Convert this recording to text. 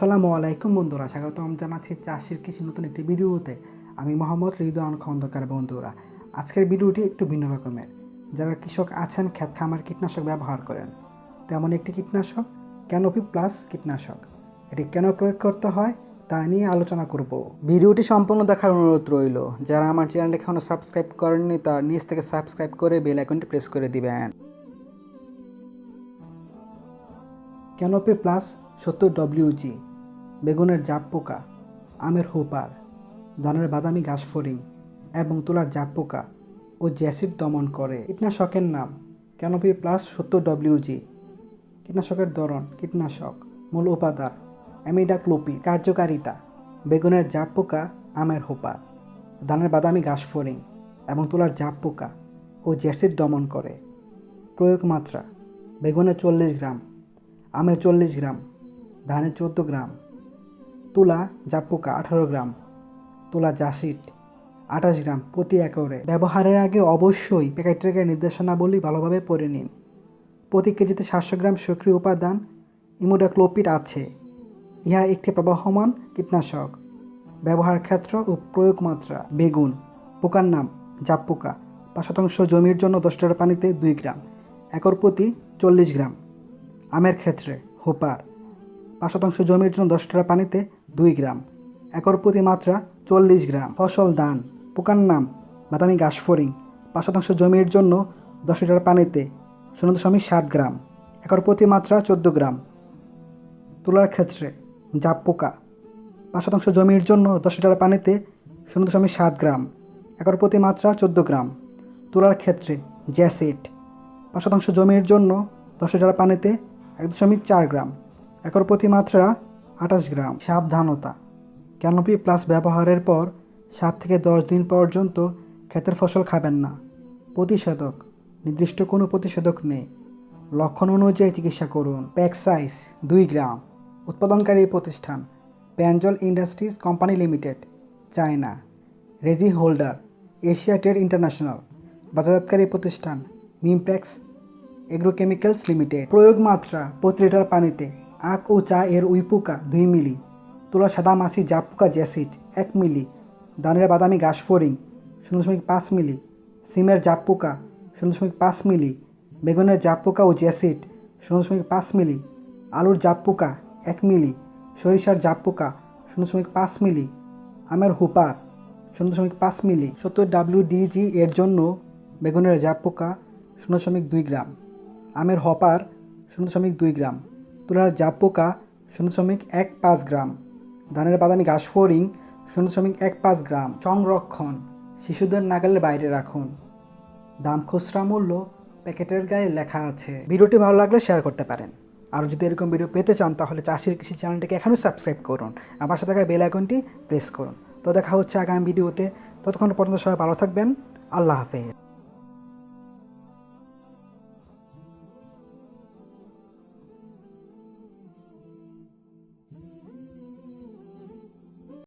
আসসালামু আলাইকুম বন্ধুরা, স্বাগতম জানাচ্ছি চাষির কৃষি নতুন একটি ভিডিওতে। আমি মোহাম্মদ রিদওয়ান খন্দকার বন্ধুরা। আজকের ভিডিওটি একটু ভিন্ন রকমের। যারা কৃষক আছেন ক্ষেত খামার কীটনাশক ব্যবহার করেন, তেমন একটি কীটনাশক, ক্যানোপি প্লাস কীটনাশক। এটি কেন প্রয়োগ করতে হয়, তা নিয়ে আলোচনা করব। ভিডিওটি সম্পূর্ণ দেখার অনুরোধ রইল, যারা আমার চ্যানেল এখনও সাবস্ক্রাইব করেননি তার নিচ থেকে সাবস্ক্রাইব করে বেল আইকনটি প্রেস করে দিবেন। ক্যানোপি প্লাস সত্তর ডব্লিউজি বেগুনের জাপ পোকা, আমের হুপার ধানের বাদামি ঘাস ফড়িং এবং তুলার জাপ পোকা ও জ্যাসিড দমন করে। কীটনাশকের নাম ক্যানোপি প্লাস সত্তর ডব্লিউজি কীটনাশকের ধরন কীটনাশক, মূল উপাদান অ্যামিডাক্লোপি কার্যকারিতা, বেগুনের জাপ পোকা, আমের হোপার ধানের বাদামি ঘাস ফড়িং এবং তুলার জাপ পোকা ও জ্যাসিড দমন করে। প্রয়োগ মাত্রা, বেগুনে চল্লিশ গ্রাম আমের চল্লিশ গ্রাম, ধানে চোদ্দ গ্রাম তুলা জাপ পোকা আঠারো গ্রাম, তুলা জাসিট আঠাশ গ্রাম প্রতি একরে। ব্যবহারের আগে অবশ্যই প্যাকেটের নির্দেশনাবলী ভালোভাবে পড়ে নিন। প্রতি কেজিতে সাতশো গ্রাম সক্রিয় উপাদান ইমোডাক্লোপিড আছে। ইহা একটি প্রবাহমান কীটনাশক। ব্যবহার ক্ষেত্র ও প্রয়োগ মাত্রা। বেগুন, পোকার নাম জাপ পোকা পাঁচ শতাংশ জমির জন্য দশ লিটার পানিতে দুই গ্রাম, একর প্রতি চল্লিশ গ্রাম। আমের ক্ষেত্রে, হোপার। পাঁচ শতাংশ জমির জন্য দশ লিটার পানিতে দুই গ্রাম। একর প্রতি মাত্রা চল্লিশ গ্রাম। ফসল দান পোকার নাম, বাদামি ঘাস ফড়িং। পাঁচ শতাংশ জমির জন্য দশ লিটার পানিতে শূন্য দশমিক সাত গ্রাম। একর প্রতি মাত্রা চোদ্দ গ্রাম। তুলার ক্ষেত্রে জাপ পোকা। পাঁচ শতাংশ জমির জন্য দশ লিটার পানিতে শূন্য দশমিক সাত গ্রাম। একর প্রতি মাত্রা চোদ্দ গ্রাম। তুলার ক্ষেত্রে জ্যাসেট পাঁচ শতাংশ জমির জন্য দশ লিটার পানিতে এক দশমিক চার গ্রাম। একর প্রতি মাত্রা আঠাশ গ্রাম সাবধানতা। ক্যানোপি প্লাস ব্যবহারের পর সাত থেকে দশ দিন পর্যন্ত ক্ষেতের ফসল খাবেন না। প্রতিষেধক। নির্দিষ্ট কোনো প্রতিষেধক নেই। লক্ষণ অনুযায়ী চিকিৎসা করুন। প্যাক সাইজ দুই গ্রাম। উৎপাদনকারী প্রতিষ্ঠান প্যানজল ইন্ডাস্ট্রিজ কোম্পানি লিমিটেড, চায়না। রেজি হোল্ডার, এশিয়া ট্রেড ইন্টারন্যাশনাল। বাজারজাতকারী প্রতিষ্ঠান মিমপ্যাক্স এগ্রোকেমিক্যালস লিমিটেড। প্রয়োগ মাত্রা প্রতি লিটার পানিতে আখ ও চা এর উইপোকা দুই মিলি। তুলা সাদা মাছি জাপ পোকা জ্যাসিড এক মিলি। দানের বাদামি ঘাস ফড়িং শূন্য দশমিক পাঁচ মিলি। সিমের জাপ পোকা শূন্য দশমিক পাঁচ মিলি। বেগুনের জাপ পোকা ও জ্যাসিড শূন্য দশমিক পাঁচ মিলি। আলুর জাপ পোকা এক মিলি। সরিষার জাপ পোকা শূন্য দশমিক পাঁচ মিলি। আমের হুপার শূন্য দশমিক পাঁচ মিলি। সত্তর ডাব্লিউডিজি এর জন্য বেগুনের জাপ পোকা শূন্য দশমিক দুই গ্রাম। আমের হপার শূন্য দশমিক দুই গ্রাম। তুলার জাপ পোকা শূন্য দশমিক এক পাঁচ গ্রাম। ধানের বাদামি ঘাস ফড়িং শূন্য দশমিক এক পাঁচ গ্রাম। সংরক্ষণ, শিশুদের নাগালের বাইরে রাখুন। দাম খুচরা মূল্য প্যাকেটের গায়ে লেখা আছে। ভিডিওটি ভালো লাগলে শেয়ার করতে পারেন। আর যদি এরকম ভিডিও পেতে চান, তাহলে চাষির কৃষি চ্যানেলটিকে এখনই সাবস্ক্রাইব করুন। আর পাশে থাকা বেল আইকনটি প্রেস করুন। তো দেখা হচ্ছে আগামী ভিডিওতে। ততক্ষণ পর্যন্ত সবাই ভালো থাকবেন। আল্লাহ হাফেজ।